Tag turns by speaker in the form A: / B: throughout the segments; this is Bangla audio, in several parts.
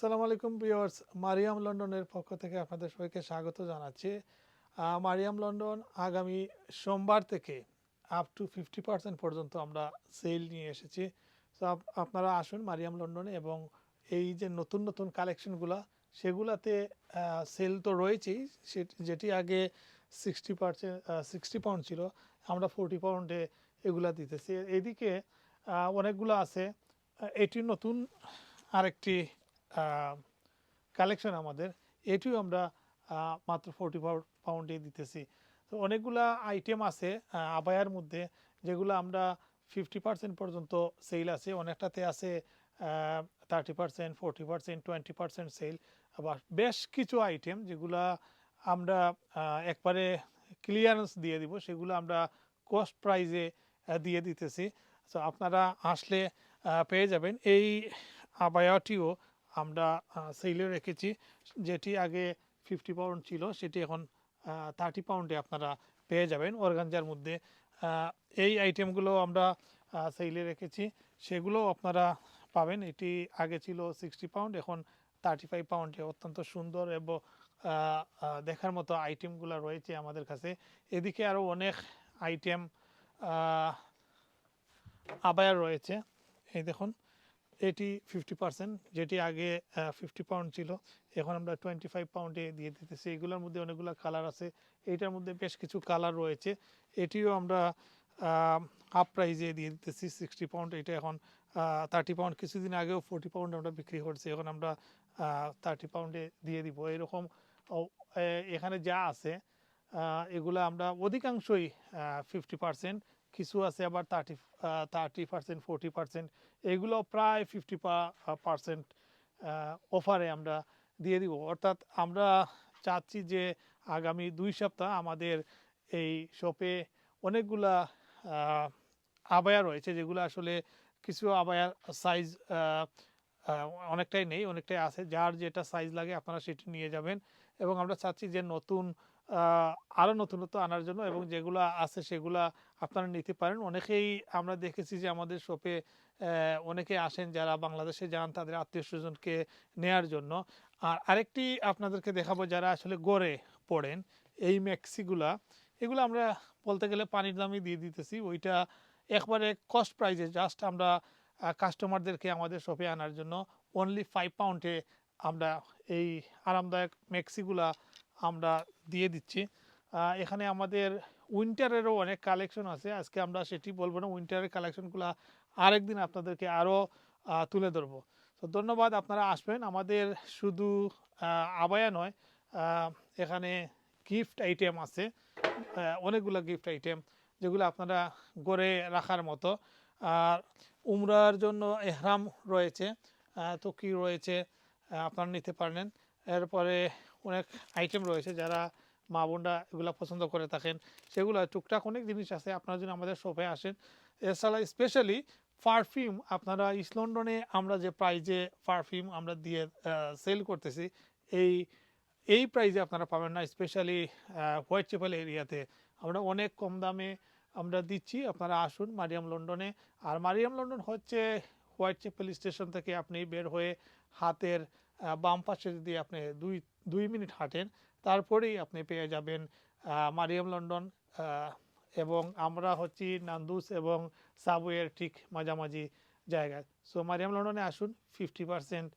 A: আসসালামু আলাইকুম ভিউয়ার্স, মারিয়াম লন্ডনের পক্ষ থেকে আপনাদের সবাইকে স্বাগত জানাচ্ছি। মারিয়াম লন্ডন আগামী সোমবার থেকে আপ টু ফিফটি পার্সেন্ট পর্যন্ত আমরা সেল নিয়ে এসেছি। তো আপনারা আসুন মারিয়াম লন্ডনে এবং এই যে নতুন নতুন কালেকশনগুলো সেগুলাতে সেল তো রয়েছেই, সে- যেটি আগে সিক্সটি পার্সেন্ট সিক্সটি পাউন্ড ছিল, আমরা ফোরটি পাউন্ডে এগুলা দিতেছি। এদিকে অনেকগুলো আছে। এটি নতুন আরেকটি কালেকশন আমাদের। এটিও আমরা মাত্র ফোরটি পাউন্ডে দিতেছি। তো অনেকগুলা আইটেম আছে আবায়ার মধ্যে, যেগুলো আমরা ফিফটি পার্সেন্ট পর্যন্ত সেল আছে। অনেকটাতে আছে thirty percent forty percent twenty percent sale আবার বেশ কিছু আইটেম যেগুলা আমরা একবারে ক্লিয়ারেন্স দিয়ে দিব, সেগুলো আমরা কস্ট প্রাইজে দিয়ে দিতেছি। তো আপনারা আসলে পেয়ে যাবেন। এই আবায়াটিও আমরা সেলে রেখেছি। যেটি আগে ফিফটি পাউন্ড ছিল, সেটি এখন থার্টি পাউন্ডে আপনারা পেয়ে যাবেন অর্গানজার মধ্যে। এই আইটেমগুলো আমরা সেলে রেখেছি। সেগুলো আপনারা পাবেন। এটি আগে ছিল সিক্সটি পাউন্ড এখন থার্টি ফাইভ পাউন্ডে অত্যন্ত সুন্দর এবং দেখার মতো আইটেমগুলো রয়েছে আমাদের কাছে। এদিকে আরও অনেক আইটেম আবায়ার রয়েছে। এই দেখুন। এটি ফিফটি পার্সেন্ট যেটি আগে ফিফটি পাউন্ড ছিল, এখন আমরা টোয়েন্টি ফাইভ পাউন্ডে দিয়ে দিতেছি। এগুলোর মধ্যে অনেকগুলো কালার আছে। এইটার মধ্যে বেশ কিছু কালার রয়েছে। এটিও আমরা আপ প্রাইজে দিয়ে দিতেছি সিক্সটি পাউন্ড এটা এখন থার্টি পাউন্ড কিছুদিন আগেও ফোরটি পাউন্ড আমরা বিক্রি করছি। এখন আমরা থার্টি পাউন্ডে দিয়ে দিব। এরকম এখানে যা আছে এগুলো আমরা অধিকাংশই ফিফটি পার্সেন্ট কিছু আছে আবার thirty thirty percent forty percent এগুলো প্রায় ফিফটি পার্সেন্ট অফারে আমরা দিয়ে দিব। অর্থাৎ আমরা চাচ্ছি যে আগামী দুই সপ্তাহ আমাদের এই শপে অনেকগুলা আবায়া রয়েছে যেগুলো আসলে কিছু আবায়ার সাইজ অনেকটাই নেই, অনেকটাই আছে। যার যেটা সাইজ লাগে আপনারা সেটি নিয়ে যাবেন। এবং আমরা চাচ্ছি যে নতুন আরও নতুনত্ব আনার জন্য এবং যেগুলো আছে সেগুলা আপনারা নিতে পারেন। অনেকেই আমরা দেখেছি যে আমাদের শপে অনেকে আসেন যারা বাংলাদেশে যান তাদের আত্মীয় স্বজনকে নেয়ার জন্য। আর আরেকটি আপনাদেরকে দেখাবো যারা আসলে গড়ে পড়েন এই ম্যাক্সিগুলা এগুলো আমরা বলতে গেলে পানির দামই দিয়ে দিতেছি। ওইটা একবারে কস্ট প্রাইজে জাস্ট আমরা কাস্টমারদেরকে আমাদের শপে আনার জন্য অনলি ফাইভ পাউন্ডে আমরা এই আরামদায়ক ম্যাক্সিগুলা আমরা দিয়ে দিচ্ছি। এখানে আমাদের উইন্টারেরও অনেক কালেকশন আছে। আজকে আমরা সেটি বলব না উইন্টারের কালেকশনগুলো আরেকদিন আপনাদেরকে আরও তুলে ধরবো। তো ধন্যবাদ, আপনারা আসবেন। আমাদের শুধু আবায়া নয় এখানে গিফট আইটেম আছে। অনেকগুলো গিফট আইটেম যেগুলো আপনারা গড়ে রাখার মতো। আর উমরার জন্য এহরাম রয়েছে তো তোকি রয়েছে আপনারা নিতে পারেন এরপরে অনেক আইটেম রয়েছে যারা মা বোনরা এগুলো পছন্দ করে থাকেন, সেগুলো টুকটাক অনেক জিনিস আছে, আপনারা যদি আমাদের শপে আসেন। এছাড়া স্পেশালি পারফিউম আপনারা ইস্ট লন্ডনে আমরা যে প্রাইজে পারফিউম আমরা দিয়ে সেল করতেছি, এই এই প্রাইজে আপনারা পাবেন না স্পেশালি হোয়াইট চেপেল এরিয়াতে আমরা অনেক কম দামে আমরা দিচ্ছি, আপনারা আসুন মারিয়াম লন্ডনে। আর মারিয়াম লন্ডন হচ্ছে হোয়াইট চেপেল স্টেশন থেকে আপনি বের হয়ে হাতের বাম পাশে যদি আপনি দুই দুই মিনিট হাঁটেন, তারপরেই আপনি পেয়ে যাবেন মারিয়াম লন্ডন এবং আমরা হচ্ছি নান্দুস এবং সাবওয়ের ঠিক মাঝামাঝি জায়গায়। সো মারিয়াম লন্ডনে আসুন ফিফটি পার্সেন্ট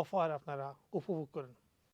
A: অফার আপনারা উপভোগ করুন।